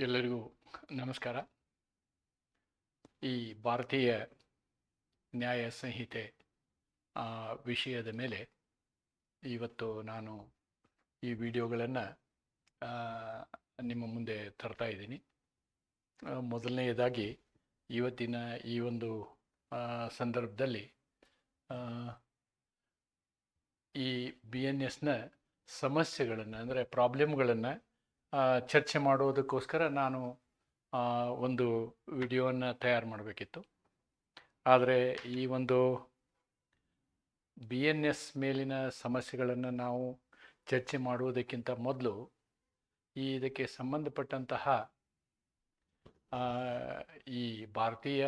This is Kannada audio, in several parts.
ಎಲ್ಲರಿಗೂ ನಮಸ್ಕಾರ. ಈ ಭಾರತೀಯ ನ್ಯಾಯ ಸಂಹಿತೆ ವಿಷಯದ ಮೇಲೆ ಇವತ್ತು ನಾನು ಈ ವಿಡಿಯೋಗಳನ್ನು ನಿಮ್ಮ ಮುಂದೆ ತರ್ತಾ ಇದ್ದೀನಿ. ಮೊದಲನೆಯದಾಗಿ ಇವತ್ತಿನ ಈ ಒಂದು ಸಂದರ್ಭದಲ್ಲಿ ಈ ಬಿ ಎನ್ ಎಸ್ನ ಸಮಸ್ಯೆಗಳನ್ನು, ಅಂದರೆ ಪ್ರಾಬ್ಲಮ್ಗಳನ್ನು ಚರ್ಚೆ ಮಾಡೋದಕ್ಕೋಸ್ಕರ ನಾನು ಒಂದು ವಿಡಿಯೋವನ್ನು ತಯಾರು ಮಾಡಬೇಕಿತ್ತು. ಆದರೆ ಈ ಒಂದು ಬಿ ಎನ್ ಎಸ್ ಮೇಲಿನ ಸಮಸ್ಯೆಗಳನ್ನು ನಾವು ಚರ್ಚೆ ಮಾಡುವುದಕ್ಕಿಂತ ಮೊದಲು ಈ ಇದಕ್ಕೆ ಸಂಬಂಧಪಟ್ಟಂತಹ ಈ ಭಾರತೀಯ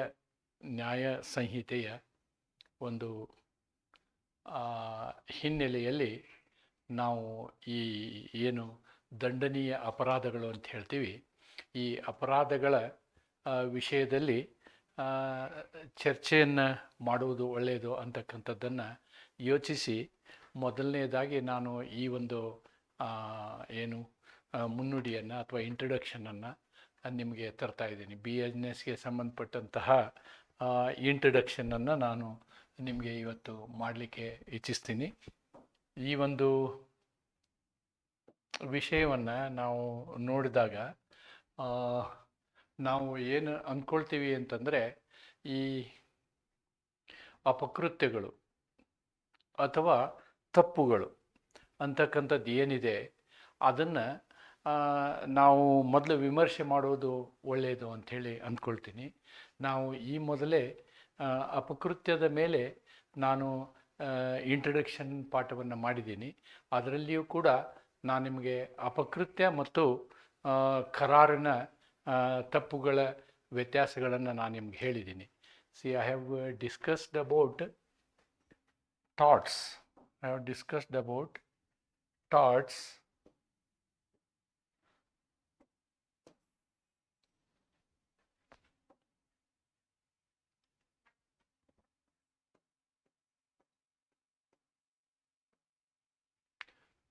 ನ್ಯಾಯ ಸಂಹಿತೆಯ ಒಂದು ಹಿನ್ನೆಲೆಯಲ್ಲಿ ನಾವು ಈ ಏನು ದಂಡನೀಯ ಅಪರಾಧಗಳು ಅಂತ ಹೇಳ್ತೀವಿ. ಈ ಅಪರಾಧಗಳ ವಿಷಯದಲ್ಲಿ ಚರ್ಚೆಯನ್ನು ಮಾಡುವುದು ಒಳ್ಳೆಯದು ಅಂತಕ್ಕಂಥದ್ದನ್ನು ಯೋಚಿಸಿ ಮೊದಲನೇದಾಗಿ ನಾನು ಈ ಒಂದು ಏನು ಮುನ್ನುಡಿಯನ್ನು ಅಥವಾ ಇಂಟ್ರಡಕ್ಷನನ್ನು ನಿಮಗೆ ತರ್ತಾ ಇದ್ದೀನಿ. ಬಿ ಎಸ್ಗೆ ಸಂಬಂಧಪಟ್ಟಂತಹ ಇಂಟ್ರಡಕ್ಷನನ್ನು ನಾನು ನಿಮಗೆ ಇವತ್ತು ಮಾಡಲಿಕ್ಕೆ ಇಚ್ಛಿಸ್ತೀನಿ. ಈ ಒಂದು ವಿಷಯವನ್ನು ನಾವು ನೋಡಿದಾಗ ನಾವು ಏನು ಅಂದ್ಕೊಳ್ತೀವಿ ಅಂತಂದರೆ, ಈ ಅಪಕೃತ್ಯಗಳು ಅಥವಾ ತಪ್ಪುಗಳು ಅಂತಕ್ಕಂಥದ್ದು ಏನಿದೆ, ಅದನ್ನು ನಾವು ಮೊದಲು ವಿಮರ್ಶೆ ಮಾಡೋದು ಒಳ್ಳೆಯದು ಅಂಥೇಳಿ ಅಂದ್ಕೊಳ್ತೀನಿ ನಾವು ಈ ಮೊದಲೇ ಅಪಕೃತ್ಯದ ಮೇಲೆ ನಾನು ಇಂಟ್ರಡಕ್ಷನ್ ಪಾಠವನ್ನು ಮಾಡಿದ್ದೀನಿ. ಅದರಲ್ಲಿಯೂ ಕೂಡ ನಾನು ನಿಮಗೆ ಅಪಕೃತ್ಯ ಮತ್ತು ಕರಾರಿನ ತಪ್ಪುಗಳ ವ್ಯತ್ಯಾಸಗಳನ್ನು ನಾನು ನಿಮ್ಗೆ ಹೇಳಿದ್ದೀನಿ see I have discussed about thoughts I have discussed about thoughts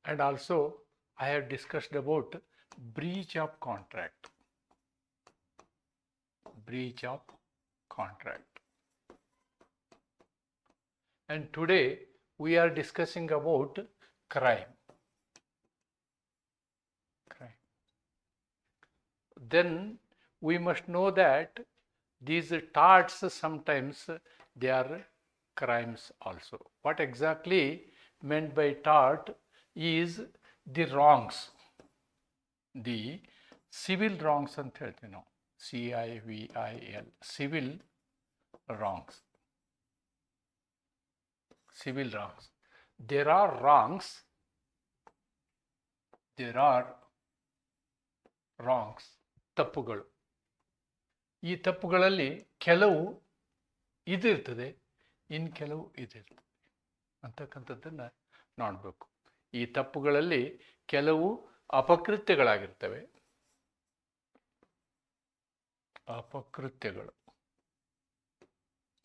and also I have discussed about breach of contract. Breach of contract. And today we are discussing about crime. Crime. Then we must know that these tarts sometimes they are crimes also. What exactly meant by tart is the wrongs the civil wrongs ಅಂತ ಹೇಳ್ತೀವಿ ನಾವು. C I V I L civil wrongs civil wrongs there are wrongs there are wrongs ತಪ್ಪುಗಳು. ಈ ತಪ್ಪುಗಳಲ್ಲಿ ಕೆಲವು ಇದಿರ್ತದೆ ಇನ್ನು ಕೆಲವು ಇದಿರ್ತದೆ. ಅಂತಕ್ಕಂಥದ್ದನ್ನು ನೋಡಬೇಕು. ಈ ತಪ್ಪುಗಳಲ್ಲಿ ಕೆಲವು ಅಪಕೃತ್ಯಗಳಾಗಿರ್ತವೆ. ಅಪಕೃತ್ಯಗಳು.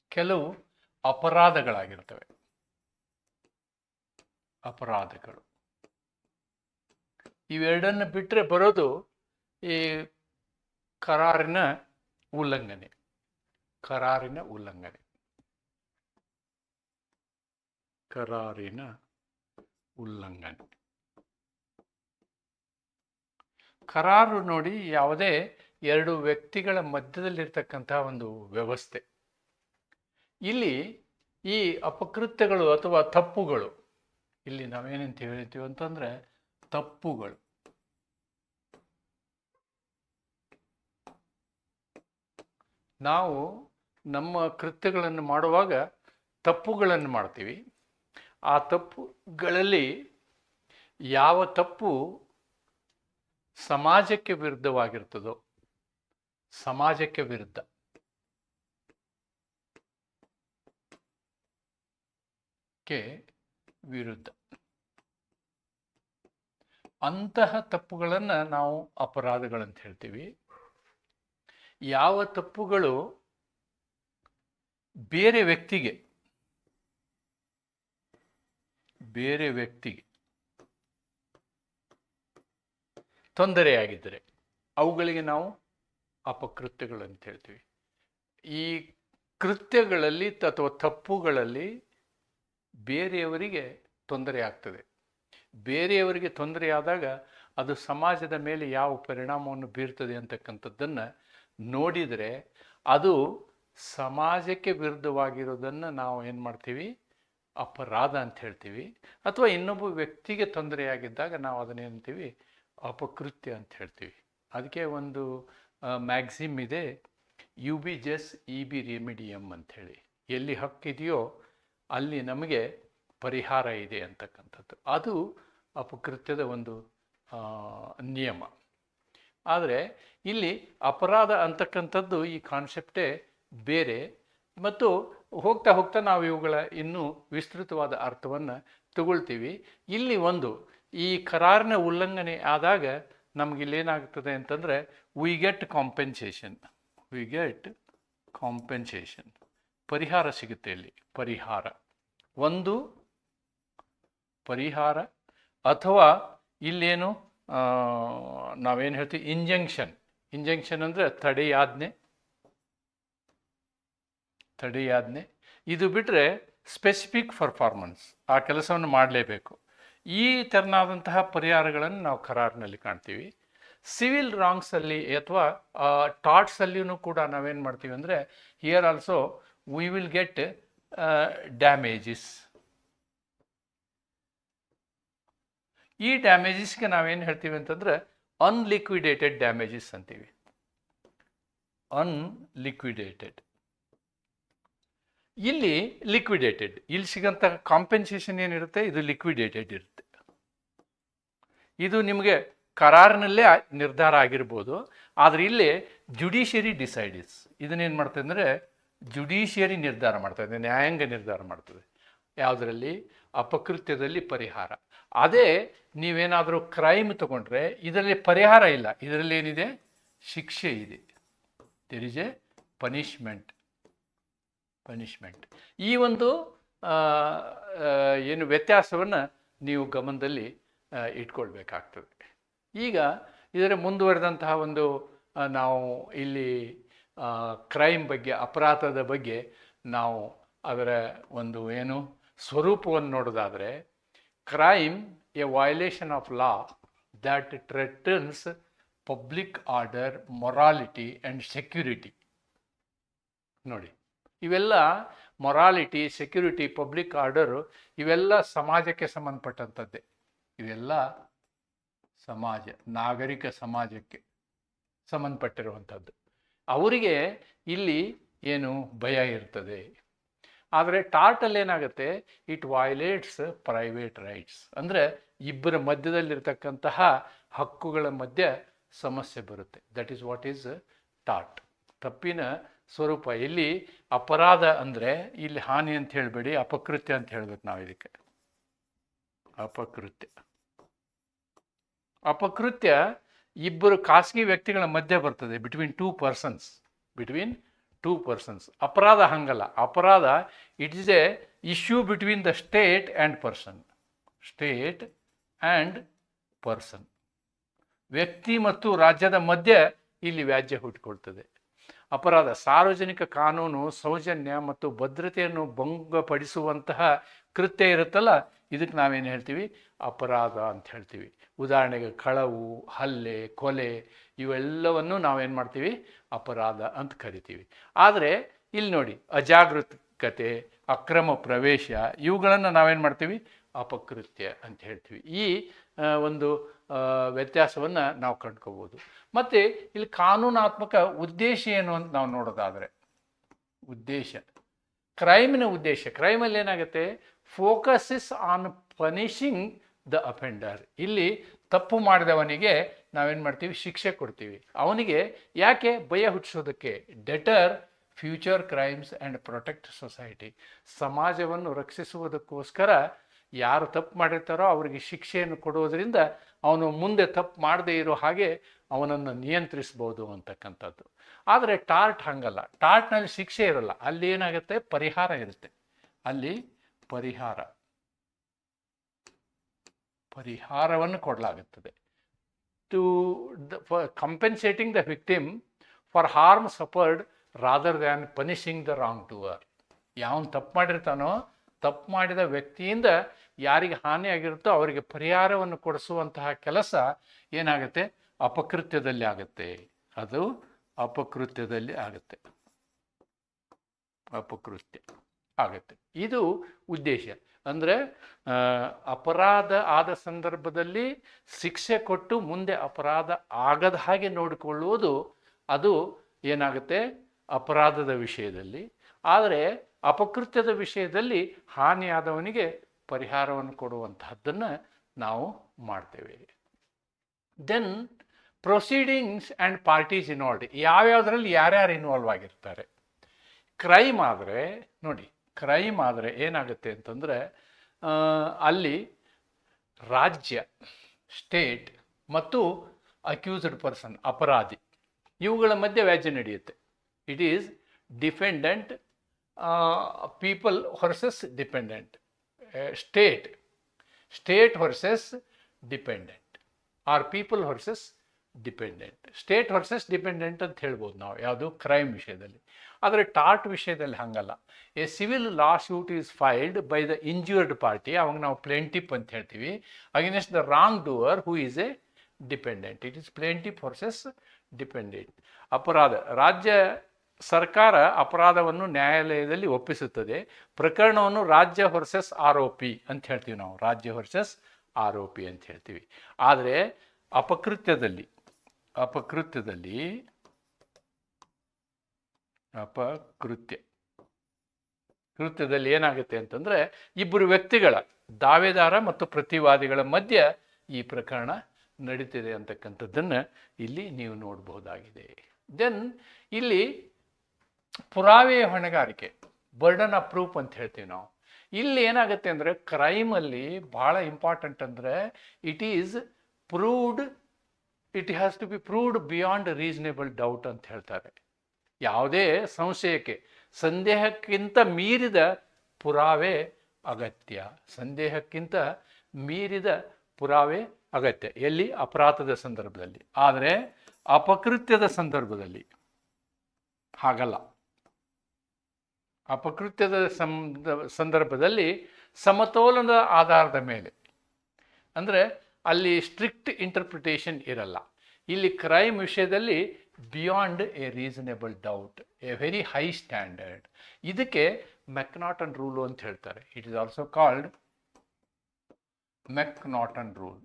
ಕೆಲವು ಅಪರಾಧಗಳಾಗಿರ್ತವೆ. ಅಪರಾಧಗಳು. ಇವೆರಡನ್ನು ಬಿಟ್ಟರೆ ಬರೋದು ಈ ಕರಾರಿನ ಉಲ್ಲಂಘನೆ. ಕರಾರಿನ ಉಲ್ಲಂಘನೆ. ಕರಾರಿನ ಉಲ್ಲಂಘನೆ. ಕರಾರು ನೋಡಿ ಯಾವುದೇ ಎರಡು ವ್ಯಕ್ತಿಗಳ ಮಧ್ಯದಲ್ಲಿರ್ತಕ್ಕಂತಹ ಒಂದು ವ್ಯವಸ್ಥೆ. ಇಲ್ಲಿ ಈ ಅಪಕೃತ್ಯಗಳು ಅಥವಾ ತಪ್ಪುಗಳು, ಇಲ್ಲಿ ನಾವೇನಂತ ಹೇಳ್ತೀವಿ ಅಂತಂದ್ರೆ ತಪ್ಪುಗಳು. ನಾವು ನಮ್ಮ ಕೃತ್ಯಗಳನ್ನು ಮಾಡುವಾಗ ತಪ್ಪುಗಳನ್ನು ಮಾಡ್ತೀವಿ. ಆ ತಪ್ಪುಗಳಲ್ಲಿ ಯಾವ ತಪ್ಪು ಸಮಾಜಕ್ಕೆ ವಿರುದ್ಧವಾಗಿರ್ತದೋ ಸಮಾಜಕ್ಕೆ ವಿರುದ್ಧ. ಕ್ಕೆ ವಿರುದ್ಧ. ಅಂತಹ ತಪ್ಪುಗಳನ್ನು ನಾವು ಅಪರಾಧಗಳಂತ ಹೇಳ್ತೀವಿ. ಯಾವ ತಪ್ಪುಗಳು ಬೇರೆ ವ್ಯಕ್ತಿಗೆ ಬೇರೆ ವ್ಯಕ್ತಿಗೆ. ತೊಂದರೆಯಾಗಿದ್ದರೆ ಅವುಗಳಿಗೆ ನಾವು ಅಪಕೃತ್ಯಗಳು ಅಂತ ಹೇಳ್ತೀವಿ. ಈ ಕೃತ್ಯಗಳಲ್ಲಿ ಅಥವಾ ತಪ್ಪುಗಳಲ್ಲಿ ಬೇರೆಯವರಿಗೆ ತೊಂದರೆ ಆಗ್ತದೆ. ಬೇರೆಯವರಿಗೆ ತೊಂದರೆಯಾದಾಗ ಅದು ಸಮಾಜದ ಮೇಲೆ ಯಾವ ಪರಿಣಾಮವನ್ನು ಬೀರ್ತದೆ ಅಂತಕ್ಕಂಥದ್ದನ್ನು ನೋಡಿದರೆ ಅದು ಸಮಾಜಕ್ಕೆ ವಿರುದ್ಧವಾಗಿರೋದನ್ನು ನಾವು ಏನು ಮಾಡ್ತೀವಿ? ಅಪರಾಧ ಅಂತ ಹೇಳ್ತೀವಿ. ಅಥವಾ ಇನ್ನೊಬ್ಬ ವ್ಯಕ್ತಿಗೆ ತೊಂದರೆಯಾಗಿದ್ದಾಗ ನಾವು ಅದನ್ನೇಂತೀವಿ ಅಪಕೃತ್ಯ ಅಂತ ಹೇಳ್ತೀವಿ. ಅದಕ್ಕೆ ಒಂದು ಮ್ಯಾಗ್ಸಿಮ್ ಇದೆ. ಯು ಬಿ ಜಸ್ ಇ ಬಿ ರೆಮಿಡಿಯಮ್ ಅಂಥೇಳಿ ಎಲ್ಲಿ ಹಕ್ಕಿದೆಯೋ ಅಲ್ಲಿ ನಮಗೆ ಪರಿಹಾರ ಇದೆ ಅಂತಕ್ಕಂಥದ್ದು. ಅದು ಅಪಕೃತ್ಯದ ಒಂದು ನಿಯಮ. ಆದರೆ ಇಲ್ಲಿ ಅಪರಾಧ ಅಂತಕ್ಕಂಥದ್ದು ಈ ಕಾನ್ಸೆಪ್ಟೇ ಬೇರೆ. ಮತ್ತು ಹೋಗ್ತಾ ಹೋಗ್ತಾ ನಾವು ಇವುಗಳ ಇನ್ನೂ ವಿಸ್ತೃತವಾದ ಅರ್ಥವನ್ನು ತಗೊಳ್ತೀವಿ. ಇಲ್ಲಿ ಒಂದು, ಈ ಕರಾರಿನ ಉಲ್ಲಂಘನೆ ಆದಾಗ ನಮ್ಗೆ ಇಲ್ಲೇನಾಗ್ತದೆ ಅಂತಂದರೆ we get compensation we get compensation ಪರಿಹಾರ ಸಿಗುತ್ತೆ ಇಲ್ಲಿ, ಪರಿಹಾರ. ಒಂದು, ಪರಿಹಾರ ಅಥವಾ ಇಲ್ಲೇನು ನಾವೇನು ಹೇಳ್ತೀವಿ ಇಂಜೆಕ್ಷನ್ ಇಂಜೆಕ್ಷನ್ ಅಂದರೆ ತಡೆಯಾಜ್ಞೆ. ತಡೆಯಾಜ್ಞೆ ಇದು ಬಿಟ್ಟರೆ ಸ್ಪೆಸಿಫಿಕ್ ಪರ್ಫಾರ್ಮೆನ್ಸ್ ಆ ಕೆಲಸವನ್ನು ಮಾಡಲೇಬೇಕು. ಈ ತೆರನಾದಂತಹ ಪರಿಹಾರಗಳನ್ನು ನಾವು ಕರಾರಿನಲ್ಲಿ ಕಾಣ್ತೀವಿ. ಸಿವಿಲ್ ರಾಂಗ್ಸಲ್ಲಿ ಅಥವಾ ಟಾಟ್ಸಲ್ಲಿಯೂ ಕೂಡ ನಾವೇನು ಮಾಡ್ತೀವಿ ಅಂದರೆ here also we will get damages ಈ ಡ್ಯಾಮೇಜಸ್ಗೆ ನಾವೇನು ಹೇಳ್ತೀವಿ ಅಂತಂದರೆ ಅನ್ಲಿಕ್ವಿಡೇಟೆಡ್ ಡ್ಯಾಮೇಜಸ್ ಅಂತೀವಿ. ಅನ್ಲಿಕ್ವಿಡೇಟೆಡ್ ಇಲ್ಲಿ ಲಿಕ್ವಿಡೇಟೆಡ್ ಇಲ್ಲಿ ಸಿಗಂತ ಕಾಂಪೆನ್ಸೇಷನ್ ಏನಿರುತ್ತೆ? ಇದು ಲಿಕ್ವಿಡೇಟೆಡ್ ಇರುತ್ತೆ. ಇದು ನಿಮಗೆ ಕರಾರ್ನಲ್ಲೇ ನಿರ್ಧಾರ ಆಗಿರ್ಬೋದು. ಆದರೆ ಇಲ್ಲಿ ಜುಡಿಷಿಯರಿ ಡಿಸೈಡಿಸ್ ಇದನ್ನೇನು ಮಾಡ್ತದೆ ಅಂದರೆ ಜುಡಿಷಿಯರಿ ನಿರ್ಧಾರ ಮಾಡ್ತದೆ ನ್ಯಾಯಾಂಗ ನಿರ್ಧಾರ ಮಾಡ್ತದೆ ಯಾವುದರಲ್ಲಿ? ಅಪಕೃತ್ಯದಲ್ಲಿ ಪರಿಹಾರ. ಅದೇ ನೀವೇನಾದರೂ ಕ್ರೈಮ್ ತಗೊಂಡ್ರೆ ಇದರಲ್ಲಿ ಪರಿಹಾರ ಇಲ್ಲ. ಇದರಲ್ಲಿ ಏನಿದೆ? ಶಿಕ್ಷೆ ಇದೆ. ಎ ಪನಿಷ್ಮೆಂಟ್ ಪನಿಷ್ಮೆಂಟ್ ಈ ಒಂದು ಏನು ವ್ಯತ್ಯಾಸವನ್ನು ನೀವು ಗಮನದಲ್ಲಿ ಇಟ್ಕೊಳ್ಬೇಕಾಗ್ತದೆ. ಈಗ ಇದರ ಮುಂದುವರೆದಂತಹ ಒಂದು ನಾವು ಇಲ್ಲಿ ಕ್ರೈಮ್ ಬಗ್ಗೆ, ಅಪರಾಧದ ಬಗ್ಗೆ ನಾವು ಅದರ ಒಂದು ಏನು ಸ್ವರೂಪವನ್ನು ನೋಡೋದಾದರೆ crime a violation of law that threatens public order morality and security ನೋಡಿ. ಇವೆಲ್ಲ ಮೊರಾಲಿಟಿ ಸೆಕ್ಯೂರಿಟಿ ಪಬ್ಲಿಕ್ ಆರ್ಡರು ಇವೆಲ್ಲ ಸಮಾಜಕ್ಕೆ ಸಂಬಂಧಪಟ್ಟಂಥದ್ದೇ. ಇವೆಲ್ಲ ಸಮಾಜ, ನಾಗರಿಕ ಸಮಾಜಕ್ಕೆ ಸಂಬಂಧಪಟ್ಟಿರುವಂಥದ್ದು. ಅವರಿಗೆ ಇಲ್ಲಿ ಏನು ಭಯ ಇರ್ತದೆ? ಆದರೆ ಟಾರ್ಟಲ್ಲಿ ಏನಾಗುತ್ತೆ? ಇಟ್ ವೈಲೇಟ್ಸ್ ಪ್ರೈವೇಟ್ ರೈಟ್ಸ್ ಅಂದರೆ ಇಬ್ಬರ ಮಧ್ಯದಲ್ಲಿರ್ತಕ್ಕಂತಹ ಹಕ್ಕುಗಳ ಮಧ್ಯೆ ಸಮಸ್ಯೆ ಬರುತ್ತೆ. ದಟ್ ಈಸ್ ವಾಟ್ ಈಸ್ ಟಾಟ್ ತಪ್ಪಿನ ಸ್ವರೂಪ. ಇಲ್ಲಿ ಅಪರಾಧ ಅಂದರೆ ಇಲ್ಲಿ ಹಾನಿ ಅಂತ ಹೇಳಬೇಡಿ, ಅಪಕೃತ್ಯ ಅಂತ ಹೇಳ್ಬೇಕು ನಾವು ಇದಕ್ಕೆ. ಅಪಕೃತ್ಯ. ಅಪಕೃತ್ಯ ಇಬ್ಬರು ಖಾಸಗಿ ವ್ಯಕ್ತಿಗಳ ಮಧ್ಯೆ ಬರ್ತದೆ between two persons between two persons ಅಪರಾಧ ಹಂಗಲ್ಲ, ಅಪರಾಧ it is a issue between the state and person state and person ವ್ಯಕ್ತಿ ಮತ್ತು ರಾಜ್ಯದ ಮಧ್ಯೆ ಇಲ್ಲಿ ವ್ಯಾಜ್ಯ ಹುಟ್ಟಿಕೊಳ್ತದೆ. ಅಪರಾಧ, ಸಾರ್ವಜನಿಕ ಕಾನೂನು, ಸೌಜನ್ಯ ಮತ್ತು ಭದ್ರತೆಯನ್ನು ಭಂಗಪಡಿಸುವಂತಹ ಕೃತ್ಯ ಇರುತ್ತಲ್ಲ, ಇದಕ್ಕೆ ನಾವೇನು ಹೇಳ್ತೀವಿ? ಅಪರಾಧ ಅಂತ ಹೇಳ್ತೀವಿ. ಉದಾಹರಣೆಗೆ ಕಳವು, ಹಲ್ಲೆ, ಕೊಲೆ, ಇವೆಲ್ಲವನ್ನು ನಾವೇನು ಮಾಡ್ತೀವಿ? ಅಪರಾಧ ಅಂತ ಕರಿತೀವಿ. ಆದರೆ ಇಲ್ಲಿ ನೋಡಿ, ಅಜಾಗೃತಕತೆ, ಅಕ್ರಮ ಪ್ರವೇಶ, ಇವುಗಳನ್ನು ನಾವೇನು ಮಾಡ್ತೀವಿ? ಅಪಕೃತ್ಯ ಅಂತ ಹೇಳ್ತೀವಿ. ಈ ಒಂದು ವ್ಯತ್ಯಾಸವನ್ನು ನಾವು ಕಂಡ್ಕೋಬೋದು ಮತ್ತು ಇಲ್ಲಿ ಕಾನೂನಾತ್ಮಕ ಉದ್ದೇಶ ಏನು ಅಂತ ನಾವು ನೋಡೋದಾದರೆ, ಉದ್ದೇಶ. ಕ್ರೈಮಿನ ಉದ್ದೇಶ. ಕ್ರೈಮಲ್ಲಿ ಏನಾಗುತ್ತೆ? Focus on punishing the offender ಇಲ್ಲಿ ತಪ್ಪು ಮಾಡಿದವನಿಗೆ ನಾವೇನು ಮಾಡ್ತೀವಿ? ಶಿಕ್ಷೆ ಕೊಡ್ತೀವಿ. ಅವನಿಗೆ ಯಾಕೆ? ಭಯ ಹುಟ್ಟಿಸೋದಕ್ಕೆ. Deter future crimes and protect society ಸಮಾಜವನ್ನು ರಕ್ಷಿಸುವುದಕ್ಕೋಸ್ಕರ ಯಾರು ತಪ್ಪು ಮಾಡಿರ್ತಾರೋ ಅವರಿಗೆ ಶಿಕ್ಷೆಯನ್ನು ಕೊಡುವುದರಿಂದ ಅವನು ಮುಂದೆ ತಪ್ಪು ಮಾಡದೇ ಇರೋ ಹಾಗೆ ಅವನನ್ನು ನಿಯಂತ್ರಿಸ್ಬೋದು ಅಂತಕ್ಕಂಥದ್ದು. ಆದರೆ ಟಾರ್ಟ್ ಹಾಗಲ್ಲ. ಟಾರ್ಟ್ನಲ್ಲಿ ಶಿಕ್ಷೆ ಇರಲ್ಲ. ಅಲ್ಲಿ ಏನಾಗುತ್ತೆ? ಪರಿಹಾರ ಇರುತ್ತೆ. ಅಲ್ಲಿ ಪರಿಹಾರ. ಪರಿಹಾರವನ್ನು ಕೊಡಲಾಗುತ್ತದೆ. To the compensating the victim for harm suffered rather than punishing the wrong doer ಯಾವನು ತಪ್ಪು ಮಾಡಿರ್ತಾನೋ ತಪ್ಪು ಮಾಡಿದ ವ್ಯಕ್ತಿಯಿಂದ ಯಾರಿಗೆ ಹಾನಿ ಆಗಿರುತ್ತೋ ಅವರಿಗೆ ಪರಿಹಾರವನ್ನು ಕೊಡಿಸುವಂತಹ ಕೆಲಸ ಏನಾಗುತ್ತೆ? ಅಪಕೃತ್ಯದಲ್ಲಿ ಆಗುತ್ತೆ. ಅದು ಅಪಕೃತ್ಯದಲ್ಲಿ ಆಗುತ್ತೆ. ಅಪಕೃತ್ಯ ಆಗುತ್ತೆ. ಇದು ಉದ್ದೇಶ. ಅಂದರೆ ಅಪರಾಧ ಆದ ಸಂದರ್ಭದಲ್ಲಿ ಶಿಕ್ಷೆ ಕೊಟ್ಟು ಮುಂದೆ ಅಪರಾಧ ಆಗದ ಹಾಗೆ ನೋಡಿಕೊಳ್ಳುವುದು ಅದು ಏನಾಗುತ್ತೆ? ಅಪರಾಧದ ವಿಷಯದಲ್ಲಿ. ಆದರೆ ಅಪಕೃತ್ಯದ ವಿಷಯದಲ್ಲಿ ಹಾನಿಯಾದವನಿಗೆ ಪರಿಹಾರವನ್ನು ಕೊಡುವಂತಹದ್ದನ್ನು ನಾವು ಮಾಡ್ತೇವೆ. Then proceedings and parties involved ಯಾವ್ಯಾವುದ್ರಲ್ಲಿ ಯಾರ್ಯಾರು ಇನ್ವಾಲ್ವ್ ಆಗಿರ್ತಾರೆ? ಕ್ರೈಮ್ ಆದರೆ, ನೋಡಿ ಕ್ರೈಮ್ ಆದರೆ ಏನಾಗುತ್ತೆ ಅಂತಂದರೆ ಅಲ್ಲಿ ರಾಜ್ಯ ಸ್ಟೇಟ್ ಮತ್ತು ಅಕ್ಯೂಸ್ಡ್ ಪರ್ಸನ್ ಅಪರಾಧಿ, ಇವುಗಳ ಮಧ್ಯೆ ವ್ಯಾಜ್ಯ ನಡೆಯುತ್ತೆ. It is dependent people dependent, state state versus dependent or people versus dependent state versus dependent ಅಂತ ಹೇಳ್ಬೋದು ನಾವು ಯಾವುದು? ಕ್ರೈಮ್ ವಿಷಯದಲ್ಲಿ. ಆದರೆ ಟಾರ್ಟ್ ವಿಷಯದಲ್ಲಿ ಹಾಗಲ್ಲ. A civil law suit is filed by the injured party ಅವಾಗ ನಾವು ಪ್ಲೇಂಟಿಪ್ ಅಂತ ಹೇಳ್ತೀವಿ. Against the wrong doer who is a dependent it is plaintiff versus dependent ಅಪರಾಧ ರಾಜ್ಯ ಸರ್ಕಾರ ಅಪರಾಧವನ್ನು ನ್ಯಾಯಾಲಯದಲ್ಲಿ ಒಪ್ಪಿಸುತ್ತದೆ. ಪ್ರಕರಣವನ್ನು ರಾಜ್ಯ ವರ್ಸಸ್ ಆರೋಪಿ ಅಂತ ಹೇಳ್ತೀವಿ ನಾವು. ರಾಜ್ಯ ವರ್ಸಸ್ ಆರೋಪಿ ಅಂತ ಹೇಳ್ತೀವಿ. ಆದರೆ ಅಪಕೃತ್ಯದಲ್ಲಿ ಅಪಕೃತ್ಯದಲ್ಲಿ ಅಪಕೃತ್ಯ. ಕೃತ್ಯದಲ್ಲಿ ಏನಾಗುತ್ತೆ ಅಂತಂದರೆ ಇಬ್ಬರು ವ್ಯಕ್ತಿಗಳ ದಾವೆದಾರ ಮತ್ತು ಪ್ರತಿವಾದಿಗಳ ಮಧ್ಯ ಈ ಪ್ರಕರಣ ನಡೀತಿದೆ ಅಂತಕ್ಕಂಥದ್ದನ್ನು ಇಲ್ಲಿ ನೀವು ನೋಡಬಹುದಾಗಿದೆ. ದೆನ್ ಇಲ್ಲಿ ಪುರಾವೆಯ ಹೊಣೆಗಾರಿಕೆ ಬರ್ಡನ್ ಆಫ್ ಪ್ರೂಫ್ ಅಂತ ಹೇಳ್ತೀವಿ ನಾವು. ಇಲ್ಲಿ ಏನಾಗುತ್ತೆ ಅಂದರೆ ಕ್ರೈಮಲ್ಲಿ ಭಾಳ ಇಂಪಾರ್ಟೆಂಟ್ ಅಂದರೆ it is proved it has to be proved beyond reasonable doubt ಅಂತ ಹೇಳ್ತಾರೆ. ಯಾವುದೇ ಸಂಶಯಕ್ಕೆ, ಸಂದೇಹಕ್ಕಿಂತ ಮೀರಿದ ಪುರಾವೆ ಅಗತ್ಯ. ಸಂದೇಹಕ್ಕಿಂತ ಮೀರಿದ ಪುರಾವೆ ಅಗತ್ಯ. ಎಲ್ಲಿ? ಅಪರಾಧದ ಸಂದರ್ಭದಲ್ಲಿ. ಆದರೆ ಅಪಕೃತ್ಯದ ಸಂದರ್ಭದಲ್ಲಿ. ಹಾಗಲ್ಲ. ಅಪಕೃತ್ಯದ ಸಂದರ್ಭದಲ್ಲಿ ಸಮತೋಲನದ ಆಧಾರದ ಮೇಲೆ. ಅಂದರೆ ಅಲ್ಲಿ ಸ್ಟ್ರಿಕ್ಟ್ ಇಂಟರ್ಪ್ರಿಟೇಷನ್ ಇರಲ್ಲ. ಇಲ್ಲಿ ಕ್ರೈಮ್ ವಿಷಯದಲ್ಲಿ beyond a reasonable doubt a very high standard ಇದಕ್ಕೆ ಮೆಕ್ನಾಟನ್ ರೂಲು ಅಂತ ಹೇಳ್ತಾರೆ. It is also called McNaughton rule.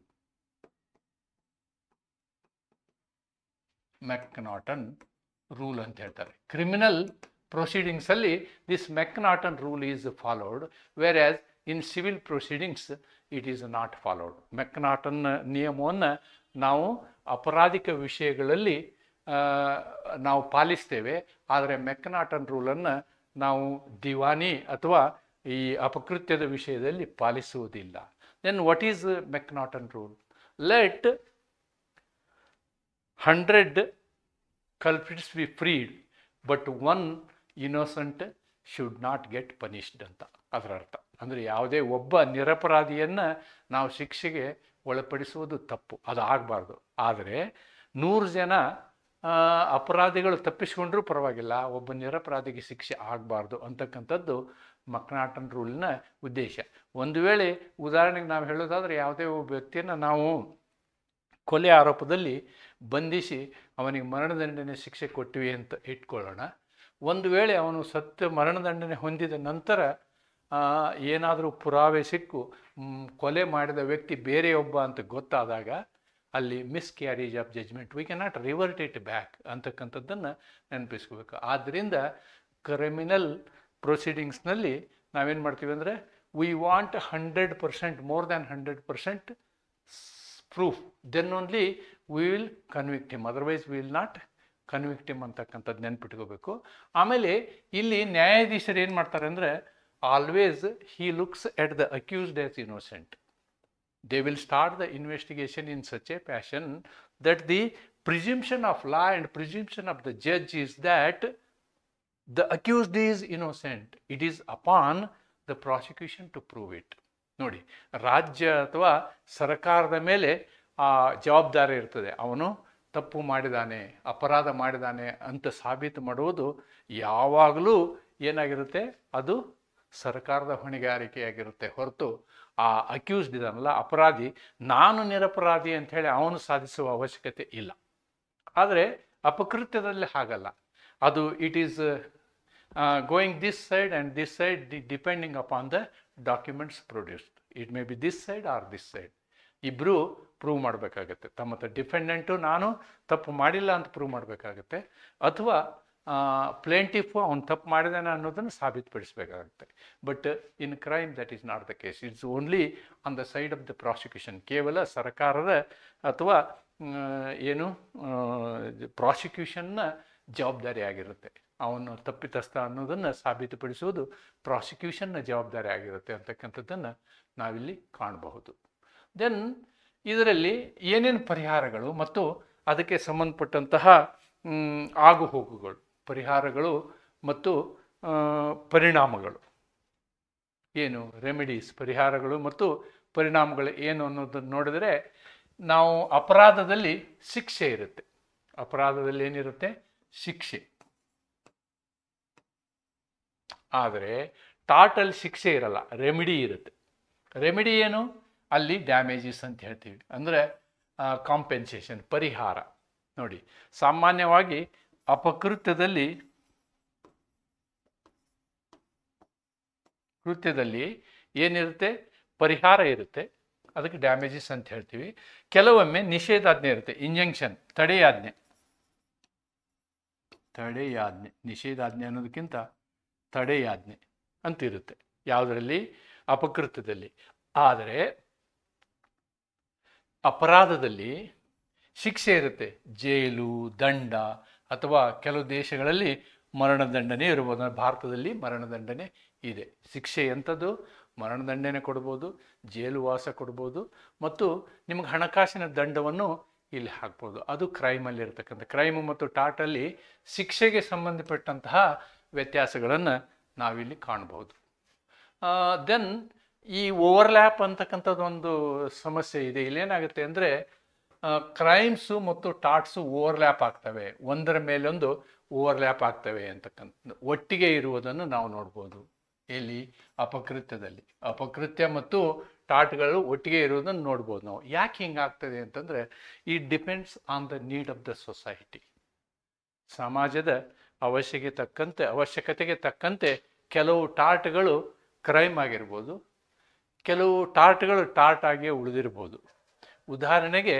McNaughton rule ಅಂತ ಹೇಳ್ತಾರೆ. Criminal ಪ್ರೊಸೀಡಿಂಗ್ಸಲ್ಲಿ this McNaughton rule is followed whereas in civil proceedings it is not followed McNaughton ನಿಯಮವನ್ನು ನಾವು ಅಪರಾಧಿಕ ವಿಷಯಗಳಲ್ಲಿ ನಾವು ಪಾಲಿಸ್ತೇವೆ, ಆದರೆ ಮೆಕ್ನಾಟನ್ ರೂಲನ್ನು ನಾವು ದಿವಾನಿ ಅಥವಾ ಈ ಅಪಕೃತ್ಯದ ವಿಷಯದಲ್ಲಿ ಪಾಲಿಸುವುದಿಲ್ಲ. Then what is McNaughton rule let hundred culprits be freed but one innocent should not get punished ಅಂತ ಅದರ ಅರ್ಥ. ಅಂದರೆ ಯಾವುದೇ ಒಬ್ಬ ನಿರಪರಾಧಿಯನ್ನು ನಾವು ಶಿಕ್ಷೆಗೆ ಒಳಪಡಿಸುವುದು ತಪ್ಪು. ಅದು ಆಗಬಾರ್ದು. ಆದರೆ ನೂರು ಜನ ಅಪರಾಧಿಗಳು ತಪ್ಪಿಸ್ಕೊಂಡ್ರೂ ಪರವಾಗಿಲ್ಲ. ಒಬ್ಬ ನಿರಪರಾಧಿಗೆ ಶಿಕ್ಷೆ ಆಗಬಾರ್ದು ಅಂತಕ್ಕಂಥದ್ದು ಮಕ್ನಾಟನ್ ರೂಲ್ನ ಉದ್ದೇಶ. ಒಂದು ವೇಳೆ ಉದಾಹರಣೆಗೆ ನಾವು ಹೇಳೋದಾದರೆ ಯಾವುದೇ ಒಬ್ಬ ವ್ಯಕ್ತಿಯನ್ನು ನಾವು ಕೊಲೆ ಆರೋಪದಲ್ಲಿ ಬಂಧಿಸಿ ಅವನಿಗೆ ಮರಣದಂಡನೆ ಶಿಕ್ಷೆ ಕೊಟ್ಟಿವಿ ಅಂತ ಇಟ್ಕೊಳ್ಳೋಣ. ಒಂದು ವೇಳೆ ಅವನು ಸತ್ಯ ಮರಣದಂಡನೆ ಹೊಂದಿದ ನಂತರ ಏನಾದರೂ ಪುರಾವೆ ಸಿಕ್ಕು ಕೊಲೆ ಮಾಡಿದ ವ್ಯಕ್ತಿ ಬೇರೆಯೊಬ್ಬ ಅಂತ ಗೊತ್ತಾದಾಗ ಅಲ್ಲಿ miscarriage of judgement we not revert it back ಅಂತಕ್ಕಂಥದ್ದನ್ನು ನೆನಪಿಸ್ಕೋಬೇಕು. ಆದ್ದರಿಂದ ಕ್ರಿಮಿನಲ್ ಪ್ರೊಸೀಡಿಂಗ್ಸ್ನಲ್ಲಿ ನಾವೇನು ಮಾಡ್ತೀವಿ ಅಂದರೆ we want hundred percent more than hundred percent proof then only we will convict him otherwise we will not convict him ಅಂತಕ್ಕಂಥದ್ದು ನೆನ್ಪಿಟ್ಕೋಬೇಕು. ಆಮೇಲೆ ಇಲ್ಲಿ ನ್ಯಾಯಾಧೀಶರು ಏನು ಮಾಡ್ತಾರೆ ಅಂದರೆ always he looks at the accused as innocent they will start the investigation in such a passion that the presumption of law and presumption of the judge is that the accused is innocent. It is upon the prosecution to prove it ನೋಡಿ, ರಾಜ್ಯ ಅಥವಾ ಸರ್ಕಾರದ ಮೇಲೆ ಆ ಜವಾಬ್ದಾರಿ ಇರ್ತದೆ. ಅವನು ತಪ್ಪು ಮಾಡಿದಾನೆ, ಅಪರಾಧ ಮಾಡಿದಾನೆ ಅಂತ ಸಾಬೀತು ಮಾಡುವುದು ಯಾವಾಗಲೂ ಏನಾಗಿರುತ್ತೆ? ಅದು ಸರ್ಕಾರದ ಹೊಣೆಗಾರಿಕೆಯಾಗಿರುತ್ತೆ. ಹೊರತು ಆ ಅಕ್ಯೂಸ್ಡ್ ಇದಾನಲ್ಲ, ಅಪರಾಧಿ, ನಾನು ನಿರಪರಾಧಿ ಅಂತ ಹೇಳಿ ಅವನು ಸಾಧಿಸುವ ಅವಶ್ಯಕತೆ ಇಲ್ಲ. ಆದರೆ ಅಪಕೃತ್ಯದಲ್ಲಿ ಹಾಗಲ್ಲ. ಅದು it is going this side and this side D depending upon the documents produced it may be this side or this side ಇಬ್ಬರು ಪ್ರೂವ್ ಮಾಡಬೇಕಾಗತ್ತೆ. ತಮ್ಮ ಡಿಫೆಂಡೆಂಟು ನಾನು ತಪ್ಪು ಮಾಡಿಲ್ಲ ಅಂತ ಪ್ರೂವ್ ಮಾಡಬೇಕಾಗತ್ತೆ. ಅಥವಾ ಪ್ಲೇಂಟಿಫು ಅವ್ನು ತಪ್ಪು ಮಾಡಿದಾನೆ ಅನ್ನೋದನ್ನು ಸಾಬೀತುಪಡಿಸಬೇಕಾಗುತ್ತೆ. But in crime that is not the case it's only on the side of the prosecution ಕೇವಲ ಸರ್ಕಾರದ ಅಥವಾ ಏನು ಪ್ರಾಸಿಕ್ಯೂಷನ್ನ ಜವಾಬ್ದಾರಿ ಆಗಿರುತ್ತೆ. ಅವನು ತಪ್ಪಿತಸ್ಥ ಅನ್ನೋದನ್ನು ಸಾಬೀತುಪಡಿಸುವುದು ಪ್ರಾಸಿಕ್ಯೂಷನ್ನ ಜವಾಬ್ದಾರಿ ಆಗಿರುತ್ತೆ ಅಂತಕ್ಕಂಥದ್ದನ್ನು ನಾವಿಲ್ಲಿ ಕಾಣಬಹುದು. ದೆನ್ ಇದರಲ್ಲಿ ಏನೇನು ಪರಿಹಾರಗಳು ಮತ್ತು ಅದಕ್ಕೆ ಸಂಬಂಧಪಟ್ಟಂತಹ ಆಗು ಹೋಗುಗಳು ಪರಿಹಾರಗಳು ಮತ್ತು ಪರಿಣಾಮಗಳು. ಏನು ರೆಮಿಡೀಸ್ ಪರಿಹಾರಗಳು ಮತ್ತು ಪರಿಣಾಮಗಳು ಏನು ಅನ್ನೋದನ್ನು ನೋಡಿದರೆ ನಾವು ಅಪರಾಧದಲ್ಲಿ ಶಿಕ್ಷೆ ಇರುತ್ತೆ. ಅಪರಾಧದಲ್ಲಿ ಏನಿರುತ್ತೆ? ಶಿಕ್ಷೆ. ಆದರೆ ಟಾಟಲ್ ಶಿಕ್ಷೆ ಇರಲ್ಲ ರೆಮಿಡಿ ಇರುತ್ತೆ. ರೆಮಿಡಿ ಏನು? ಅಲ್ಲಿ ಡ್ಯಾಮೇಜಸ್ ಅಂತ ಹೇಳ್ತೀವಿ. ಅಂದರೆ ಕಾಂಪೆನ್ಸೇಷನ್ ಪರಿಹಾರ. ನೋಡಿ, ಸಾಮಾನ್ಯವಾಗಿ ಅಪಕೃತ್ಯದಲ್ಲಿ, ಕೃತ್ಯದಲ್ಲಿ ಏನಿರುತ್ತೆ? ಪರಿಹಾರ ಇರುತ್ತೆ. ಅದಕ್ಕೆ ಡ್ಯಾಮೇಜಸ್ ಅಂತ ಹೇಳ್ತೀವಿ. ಕೆಲವೊಮ್ಮೆ ನಿಷೇಧಾಜ್ಞೆ ಇರುತ್ತೆ. ಇಂಜೆಕ್ಷನ್ ತಡೆಯಾಜ್ಞೆ. ತಡೆಯಾಜ್ಞೆ. ನಿಷೇಧಾಜ್ಞೆ ಅನ್ನೋದಕ್ಕಿಂತ ತಡೆಯಾಜ್ಞೆ ಅಂತ ಇರುತ್ತೆ. ಯಾವುದರಲ್ಲಿ? ಅಪಕೃತ್ಯದಲ್ಲಿ. ಆದರೆ ಅಪರಾಧದಲ್ಲಿ ಶಿಕ್ಷೆ ಇರುತ್ತೆ. ಜೈಲು, ದಂಡ ಅಥವಾ ಕೆಲವು ದೇಶಗಳಲ್ಲಿ ಮರಣದಂಡನೆ ಇರ್ಬೋದು. ಭಾರತದಲ್ಲಿ ಮರಣದಂಡನೆ ಇದೆ. ಶಿಕ್ಷೆ ಎಂಥದ್ದು? ಮರಣದಂಡನೆ ಕೊಡ್ಬೋದು, ಜೈಲು ವಾಸ ಕೊಡ್ಬೋದು ಮತ್ತು ನಿಮಗೆ ಹಣಕಾಸಿನ ದಂಡವನ್ನು ಇಲ್ಲಿ ಹಾಕ್ಬೋದು. ಅದು ಕ್ರೈಮಲ್ಲಿ ಇರತಕ್ಕಂಥ ಕ್ರೈಮು ಮತ್ತು ಟಾಟಲ್ಲಿ ಶಿಕ್ಷೆಗೆ ಸಂಬಂಧಪಟ್ಟಂತಹ ವ್ಯತ್ಯಾಸಗಳನ್ನು ನಾವಿಲ್ಲಿ ಕಾಣ್ಬೋದು ದೆನ್ ಈ ಓವರ್ಲ್ಯಾಪ್ ಅಂತಕ್ಕಂಥದ್ದು ಒಂದು ಸಮಸ್ಯೆ ಇದೆ. ಇಲ್ಲೇನಾಗುತ್ತೆ ಅಂದರೆ ಕ್ರೈಮ್ಸು ಮತ್ತು ಟಾಟ್ಸು ಓವರ್ಲ್ಯಾಪ್ ಆಗ್ತವೆ. ಒಂದರ ಮೇಲೊಂದು ಓವರ್ಲ್ಯಾಪ್ ಆಗ್ತವೆ ಅಂತಕ್ಕಂಥ ಒಟ್ಟಿಗೆ ಇರುವುದನ್ನು ನಾವು ನೋಡ್ಬೋದು. ಎಲ್ಲಿ? ಅಪಕೃತ್ಯದಲ್ಲಿ. ಅಪಕೃತ್ಯ ಮತ್ತು ಟಾಟ್ಗಳು ಒಟ್ಟಿಗೆ ಇರುವುದನ್ನು ನೋಡ್ಬೋದು ನಾವು. ಯಾಕೆ ಹಿಂಗಾಗ್ತದೆ ಅಂತಂದರೆ ಈ depends on the need of the society ಸಮಾಜದ ಅವಶ್ಯಕ್ಕೆ ತಕ್ಕಂತೆ, ಅವಶ್ಯಕತೆಗೆ ತಕ್ಕಂತೆ ಕೆಲವು ಟಾಟ್ಗಳು ಕ್ರೈಮ್ ಆಗಿರ್ಬೋದು. ಕೆಲವು ಟಾರ್ಟ್ಗಳು ಟಾರ್ಟ್ ಆಗಿಯೇ ಉಳಿದಿರ್ಬೋದು. ಉದಾಹರಣೆಗೆ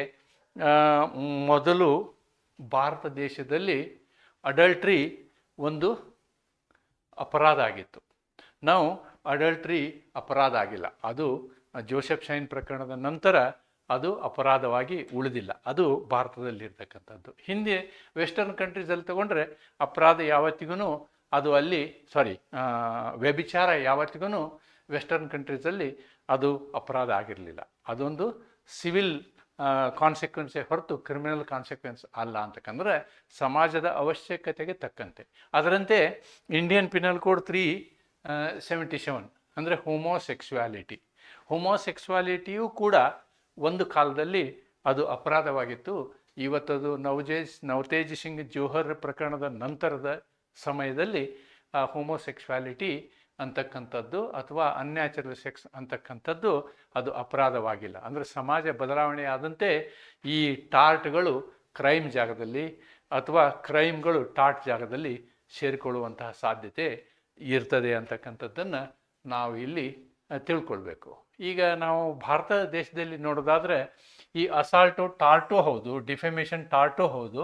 ಮೊದಲು ಭಾರತ ದೇಶದಲ್ಲಿ ಅಡಲ್ಟ್ರಿ ಒಂದು ಅಪರಾಧ ಆಗಿತ್ತು. ನಾವು ಅಡಲ್ಟ್ರಿ ಅಪರಾಧ ಆಗಿಲ್ಲ. ಅದು ಜೋಸೆಫ್ ಶೈನ್ ಪ್ರಕರಣದ ನಂತರ ಅದು ಅಪರಾಧವಾಗಿ ಉಳಿದಿಲ್ಲ. ಅದು ಭಾರತದಲ್ಲಿರ್ತಕ್ಕಂಥದ್ದು. ಹಿಂದೆ ವೆಸ್ಟರ್ನ್ ಕಂಟ್ರೀಸಲ್ಲಿ ತಗೊಂಡ್ರೆ ಅಪರಾಧ ಯಾವತ್ತಿಗೂ ಅದು ಅಲ್ಲಿ, ಸಾರಿ ವ್ಯಭಿಚಾರ ಯಾವತ್ತಿಗೂ ವೆಸ್ಟರ್ನ್ ಕಂಟ್ರೀಸಲ್ಲಿ ಅದು ಅಪರಾಧ ಆಗಿರಲಿಲ್ಲ. ಅದೊಂದು ಸಿವಿಲ್ ಕಾನ್ಸಿಕ್ವೆನ್ಸೇ ಹೊರತು ಕ್ರಿಮಿನಲ್ ಕಾನ್ಸಿಕ್ವೆನ್ಸ್ ಅಲ್ಲ ಅಂತಕ್ಕಂದ್ರೆ ಸಮಾಜದ ಅವಶ್ಯಕತೆಗೆ ತಕ್ಕಂತೆ. ಅದರಂತೆ Indian penal code three seventy seven ಅಂದರೆ ಹೋಮೋಸೆಕ್ಸುವಾಲಿಟಿ ಹೋಮೋಸೆಕ್ಸುವಾಲಿಟಿಯೂ ಕೂಡ ಒಂದು ಕಾಲದಲ್ಲಿ ಅದು ಅಪರಾಧವಾಗಿತ್ತು. ಇವತ್ತದು ನವಜೇಜ್ ನವತೇಜ್ ಸಿಂಗ್ ಜೋಹರ್ ಪ್ರಕರಣದ ನಂತರದ ಸಮಯದಲ್ಲಿ ಆ ಹೋಮೋಸೆಕ್ಸುವಾಲಿಟಿ ಅಂತಕ್ಕಂಥದ್ದು ಅಥವಾ ಅನ್ಯಾಚುರಲ್ ಸೆಕ್ಸ್ ಅಂತಕ್ಕಂಥದ್ದು ಅದು ಅಪರಾಧವಾಗಿಲ್ಲ. ಅಂದರೆ ಸಮಾಜ ಬದಲಾವಣೆ ಆದಂತೆ ಈ ಟಾರ್ಟ್ಗಳು ಕ್ರೈಮ್ ಜಾಗದಲ್ಲಿ ಅಥವಾ ಕ್ರೈಮ್ಗಳು ಟಾರ್ಟ್ ಜಾಗದಲ್ಲಿ ಸೇರಿಕೊಳ್ಳುವಂತಹ ಸಾಧ್ಯತೆ ಇರ್ತದೆ ಅಂತಕ್ಕಂಥದ್ದನ್ನು ನಾವು ಇಲ್ಲಿ ತಿಳ್ಕೊಳ್ಬೇಕು. ಈಗ ನಾವು ಭಾರತ ದೇಶದಲ್ಲಿ ನೋಡೋದಾದರೆ ಈ ಅಸಾಲ್ಟು ಟಾರ್ಟು ಹೌದು, ಡಿಫೆಮೇಷನ್ ಟಾರ್ಟು ಹೌದು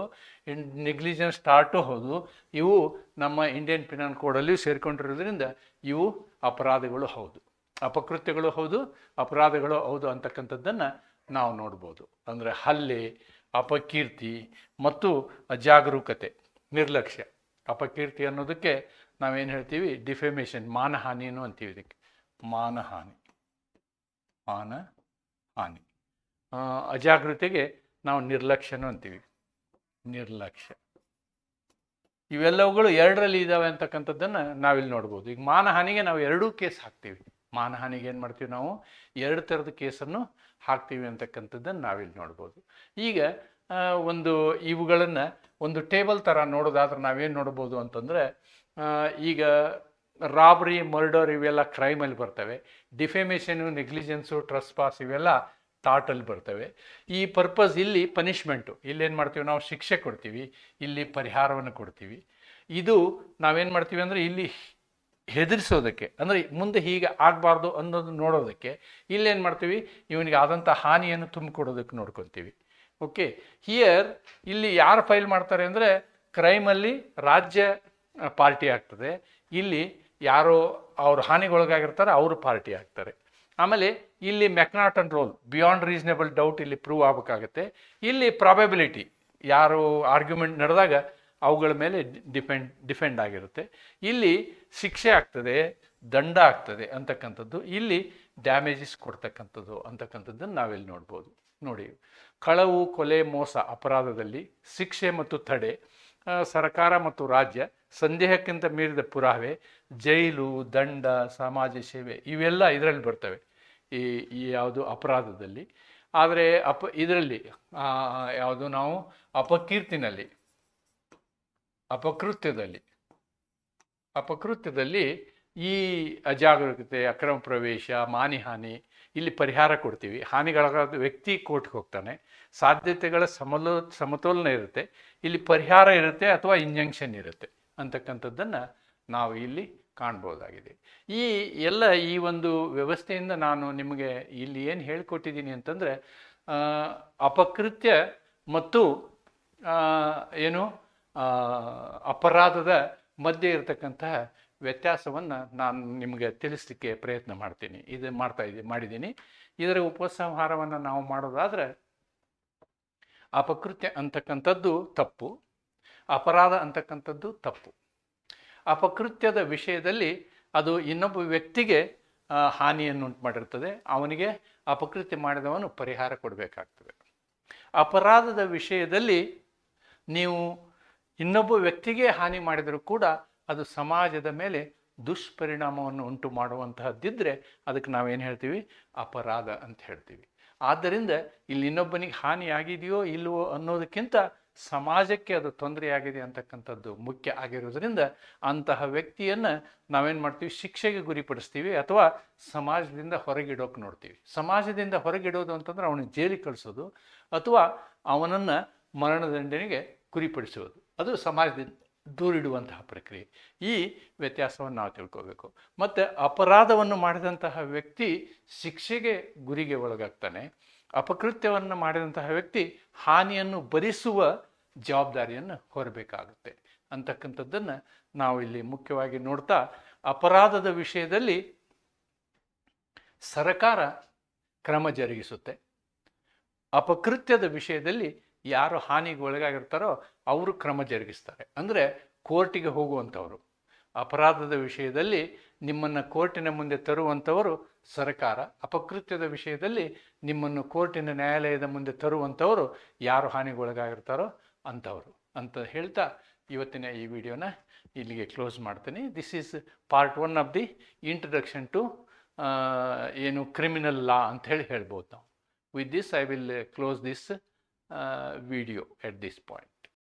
ಇನ್ ನೆಗ್ಲಿಜೆನ್ಸ್ ಸ್ಟಾರ್ಟು ಹೌದು, ಇವು ನಮ್ಮ ಇಂಡಿಯನ್ ಪಿನಲ್ ಕೋಡಲ್ಲಿ ಸೇರಿಕೊಂಡಿರೋದ್ರಿಂದ ಇವು ಅಪರಾಧಗಳು ಹೌದು. ಅಪಕೃತ್ಯಗಳು ಹೌದು, ಅಪರಾಧಗಳು ಹೌದು ಅಂತಕ್ಕಂಥದ್ದನ್ನು ನಾವು ನೋಡ್ಬೋದು. ಅಂದರೆ ಹಲ್ಲೆ, ಅಪಕೀರ್ತಿ ಮತ್ತು ಅಜಾಗರೂಕತೆ, ನಿರ್ಲಕ್ಷ್ಯ. ಅಪಕೀರ್ತಿ ಅನ್ನೋದಕ್ಕೆ ನಾವೇನು ಹೇಳ್ತೀವಿ? ಡಿಫೆಮೇಷನ್ ಮಾನಹಾನಿಯನ್ನು ಅಂತೀವಿ ಇದಕ್ಕೆ. ಮಾನಹಾನಿ. ಮಾನ ಹಾನಿ ಅಜಾಗ್ರತೆಗೆ ನಾವು ನಿರ್ಲಕ್ಷ್ಯನೂ ಅಂತೀವಿ ನಿರ್ಲಕ್ಷ್ಯ. ಇವೆಲ್ಲವುಗಳು ಎರಡರಲ್ಲಿ ಇದ್ದಾವೆ ಅಂತಕ್ಕಂಥದ್ದನ್ನು ನಾವಿಲ್ಲಿ ನೋಡ್ಬೋದು. ಈಗ ಮಾನಹಾನಿಗೆ ನಾವು ಎರಡೂ ಕೇಸ್ ಹಾಕ್ತೀವಿ. ಮಾನಹಾನಿಗೆ ಏನು ಮಾಡ್ತೀವಿ ನಾವು? ಎರಡು ಥರದ ಕೇಸನ್ನು ಹಾಕ್ತೀವಿ ಅಂತಕ್ಕಂಥದ್ದನ್ನು ನಾವಿಲ್ಲಿ ನೋಡ್ಬೋದು. ಈಗ ಒಂದು ಇವುಗಳನ್ನು ಒಂದು ಟೇಬಲ್ ಥರ ನೋಡೋದಾದ್ರೆ ನಾವೇನು ನೋಡ್ಬೋದು ಅಂತಂದರೆ ಈಗ ರಾಬ್ರಿ, ಮರ್ಡರ್ ಇವೆಲ್ಲ ಕ್ರೈಮಲ್ಲಿ ಬರ್ತವೆ. ಡಿಫೆಮೇಷನು, ನೆಗ್ಲಿಜೆನ್ಸು ಟ್ರಸ್ ಪಾಸ್ ಇವೆಲ್ಲ ಟಾಟಲ್ಲಿ ಬರ್ತವೆ. ಈ ಪರ್ಪಸ್ ಇಲ್ಲಿ ಪನಿಷ್ಮೆಂಟು ಇಲ್ಲೇನು ಮಾಡ್ತೀವಿ ನಾವು ಶಿಕ್ಷೆ ಕೊಡ್ತೀವಿ, ಇಲ್ಲಿ ಪರಿಹಾರವನ್ನು ಕೊಡ್ತೀವಿ. ಇದು ನಾವೇನು ಮಾಡ್ತೀವಿ ಅಂದರೆ ಇಲ್ಲಿ ಹೆದರಿಸೋದಕ್ಕೆ, ಅಂದರೆ ಮುಂದೆ ಹೀಗೆ ಆಗಬಾರ್ದು ಅನ್ನೋದು ನೋಡೋದಕ್ಕೆ ಇಲ್ಲೇನು ಮಾಡ್ತೀವಿ, ಇವನಿಗೆ ಆದಂಥ ಹಾನಿಯನ್ನು ತುಂಬಿಕೊಡೋದಕ್ಕೆ ನೋಡ್ಕೊತೀವಿ ಓಕೆ ಹಿಯರ್ ಇಲ್ಲಿ ಯಾರು ಫೈಲ್ ಮಾಡ್ತಾರೆ ಅಂದರೆ ಕ್ರೈಮಲ್ಲಿ ರಾಜ್ಯ ಪಾರ್ಟಿ ಆಗ್ತದೆ. ಇಲ್ಲಿ ಯಾರು ಅವ್ರ ಹಾನಿಗೊಳಗಾಗಿರ್ತಾರೆ, ಅವರು ಪಾರ್ಟಿ ಆಗ್ತಾರೆ. ಆಮೇಲೆ ಇಲ್ಲಿ McNaughton rule beyond reasonable doubt ಇಲ್ಲಿ ಪ್ರೂವ್ ಆಗಬೇಕಾಗತ್ತೆ. ಇಲ್ಲಿ ಪ್ರಾಬಬಿಲಿಟಿ ಯಾರು ಆರ್ಗ್ಯುಮೆಂಟ್ ನಡೆದಾಗ ಅವುಗಳ ಮೇಲೆ ಡಿಪೆಂಡ್ ಡಿಫೆಂಡ್ ಆಗಿರುತ್ತೆ. ಇಲ್ಲಿ ಶಿಕ್ಷೆ ಆಗ್ತದೆ, ದಂಡ ಆಗ್ತದೆ ಅಂತಕ್ಕಂಥದ್ದು. ಇಲ್ಲಿ ಡ್ಯಾಮೇಜಸ್ ಕೊಡ್ತಕ್ಕಂಥದ್ದು ಅಂತಕ್ಕಂಥದ್ದನ್ನು ನಾವಿಲ್ಲಿ ನೋಡ್ಬೋದು. ನೋಡಿ, ಕಳವು, ಕೊಲೆ, ಮೋಸ, ಅಪರಾಧದಲ್ಲಿ ಶಿಕ್ಷೆ ಮತ್ತು ತಡೆ ಸರ್ಕಾರ ಮತ್ತು ರಾಜ್ಯ ಸಂದೇಹಕ್ಕಿಂತ ಮೀರಿದ ಪುರಾವೆ, ಜೈಲು, ದಂಡ, ಸಮಾಜ ಸೇವೆ, ಇವೆಲ್ಲ ಇದರಲ್ಲಿ ಬರ್ತವೆ. ಈ ಈ ಯಾವುದು ಅಪರಾಧದಲ್ಲಿ. ಆದರೆ ಅಪ, ಇದರಲ್ಲಿ ಯಾವುದು ನಾವು ಅಪಕೀರ್ತಿನಲ್ಲಿ, ಅಪಕೃತ್ಯದಲ್ಲಿ ಅಪಕೃತ್ಯದಲ್ಲಿ ಈ ಅಜಾಗರೂಕತೆ, ಅಕ್ರಮ ಪ್ರವೇಶ, ಮಾನಿಹಾನಿ ಇಲ್ಲಿ ಪರಿಹಾರ ಕೊಡ್ತೀವಿ. ಹಾನಿಗೊಳಗಾದ ವ್ಯಕ್ತಿ ಕೋರ್ಟ್ಗೆ ಹೋಗ್ತಾನೆ. ಸಾಧ್ಯತೆಗಳ ಸಮಲೋ, ಸಮತೋಲನ ಇರುತ್ತೆ. ಇಲ್ಲಿ ಪರಿಹಾರ ಇರುತ್ತೆ ಅಥವಾ ಇಂಜಂಕ್ಷನ್ ಇರುತ್ತೆ ಅಂತಕ್ಕಂಥದ್ದನ್ನು ನಾವು ಇಲ್ಲಿ ಕಾಣ್ಬೋದಾಗಿದೆ. ಈ ಎಲ್ಲ ಈ ಒಂದು ವ್ಯವಸ್ಥೆಯಿಂದ ನಾನು ನಿಮಗೆ ಇಲ್ಲಿ ಏನು ಹೇಳ್ಕೊಟ್ಟಿದ್ದೀನಿ ಅಂತಂದರೆ ಅಪಕೃತ್ಯ ಮತ್ತು ಏನು ಅಪರಾಧದ ಮಧ್ಯೆ ಇರತಕ್ಕಂತಹ ವ್ಯತ್ಯಾಸವನ್ನು ನಾನು ನಿಮಗೆ ತಿಳಿಸ್ಲಿಕ್ಕೆ ಪ್ರಯತ್ನ ಮಾಡ್ತೀನಿ. ಇದು ಮಾಡ್ತಾ ಇದ್ದೀನಿ ಮಾಡಿದ್ದೀನಿ. ಇದರ ಉಪಸಂಹಾರವನ್ನು ನಾವು ಮಾಡೋದಾದರೆ, ಅಪಕೃತ್ಯ ಅಂತಕ್ಕಂಥದ್ದು ತಪ್ಪು, ಅಪರಾಧ ಅಂತಕ್ಕಂಥದ್ದು ತಪ್ಪು. ಅಪಕೃತ್ಯದ ವಿಷಯದಲ್ಲಿ ಅದು ಇನ್ನೊಬ್ಬ ವ್ಯಕ್ತಿಗೆ ಹಾನಿಯನ್ನುಂಟು ಮಾಡಿರ್ತದೆ ಅವನಿಗೆ ಅಪಕೃತ್ಯ ಮಾಡಿದವನು ಪರಿಹಾರ ಕೊಡಬೇಕಾಗ್ತದೆ. ಅಪರಾಧದ ವಿಷಯದಲ್ಲಿ ನೀವು ಇನ್ನೊಬ್ಬ ವ್ಯಕ್ತಿಗೆ ಹಾನಿ ಮಾಡಿದರೂ ಕೂಡ ಅದು ಸಮಾಜದ ಮೇಲೆ ದುಷ್ಪರಿಣಾಮವನ್ನು ಉಂಟು ಮಾಡುವಂತಹದ್ದಿದ್ದರೆ ಅದಕ್ಕೆ ನಾವೇನು ಹೇಳ್ತೀವಿ? ಅಪರಾಧ ಅಂತ ಹೇಳ್ತೀವಿ. ಆದ್ದರಿಂದ ಇಲ್ಲಿ ಇನ್ನೊಬ್ಬನಿಗೆ ಹಾನಿಯಾಗಿದೆಯೋ ಇಲ್ಲವೋ ಅನ್ನೋದಕ್ಕಿಂತ ಸಮಾಜಕ್ಕೆ ಅದು ತೊಂದರೆಯಾಗಿದೆ ಅಂತಕ್ಕಂಥದ್ದು ಮುಖ್ಯ ಆಗಿರೋದ್ರಿಂದ ಅಂತಹ ವ್ಯಕ್ತಿಯನ್ನು ನಾವೇನು ಮಾಡ್ತೀವಿ? ಶಿಕ್ಷೆಗೆ ಗುರಿಪಡಿಸ್ತೀವಿ ಅಥವಾ ಸಮಾಜದಿಂದ ಹೊರಗಿಡೋಕೆ ನೋಡ್ತೀವಿ. ಸಮಾಜದಿಂದ ಹೊರಗಿಡೋದು ಅಂತಂದ್ರೆ ಅವನಿಗೆ ಜೈಲಿಗೆ ಕಳಿಸೋದು ಅಥವಾ ಅವನನ್ನು ಮರಣದಂಡನೆಗೆ ಗುರಿಪಡಿಸೋದು ಅದು ಸಮಾಜದಿಂದ ದೂರಿಡುವಂತಹ ಪ್ರಕ್ರಿಯೆ. ಈ ವ್ಯತ್ಯಾಸವನ್ನು ನಾವು ತಿಳ್ಕೋಬೇಕು. ಮತ್ತು ಅಪರಾಧವನ್ನು ಮಾಡಿದಂತಹ ವ್ಯಕ್ತಿ ಶಿಕ್ಷೆಗೆ ಗುರಿಗೆ ಒಳಗಾಗ್ತಾನೆ. ಅಪಕೃತ್ಯವನ್ನು ಮಾಡಿದಂತಹ ವ್ಯಕ್ತಿ ಹಾನಿಯನ್ನು ಭರಿಸುವ ಜವಾಬ್ದಾರಿಯನ್ನು ಹೊರಬೇಕಾಗುತ್ತೆ. ಅಂತಕ್ಕಂಥದ್ದನ್ನು ನಾವು ಇಲ್ಲಿ ಮುಖ್ಯವಾಗಿ ನೋಡ್ತಾ, ಅಪರಾಧದ ವಿಷಯದಲ್ಲಿ ಸರಕಾರ ಕ್ರಮ ಜರುಗಿಸುತ್ತೆ. ಅಪಕೃತ್ಯದ ವಿಷಯದಲ್ಲಿ ಯಾರು ಹಾನಿಗೆ ಒಳಗಾಗಿರ್ತಾರೋ ಅವರು ಕ್ರಮ ಜರುಗಿಸ್ತಾರೆ. ಅಂದರೆ ಕೋರ್ಟಿಗೆ ಹೋಗುವಂಥವರು. ಅಪರಾಧದ ವಿಷಯದಲ್ಲಿ ನಿಮ್ಮನ್ನು ಕೋರ್ಟಿನ ಮುಂದೆ ತರುವಂಥವರು ಸರ್ಕಾರ. ಅಪಕೃತ್ಯದ ವಿಷಯದಲ್ಲಿ ನಿಮ್ಮನ್ನು ಕೋರ್ಟಿನ ನ್ಯಾಯಾಲಯದ ಮುಂದೆ ತರುವಂಥವರು ಯಾರು ಹಾನಿಗೊಳಗಾಗಿರ್ತಾರೋ ಅಂಥವರು ಅಂತ ಹೇಳ್ತಾ ಇವತ್ತಿನ ಈ ವಿಡಿಯೋನ ಇಲ್ಲಿಗೆ ಕ್ಲೋಸ್ ಮಾಡ್ತೀನಿ. This is part one of the introduction to ಏನು ಕ್ರಿಮಿನಲ್ ಲಾ ಅಂತ ಹೇಳಿ ಹೇಳ್ಬೋದು ನಾವು. With this I will close this video at this point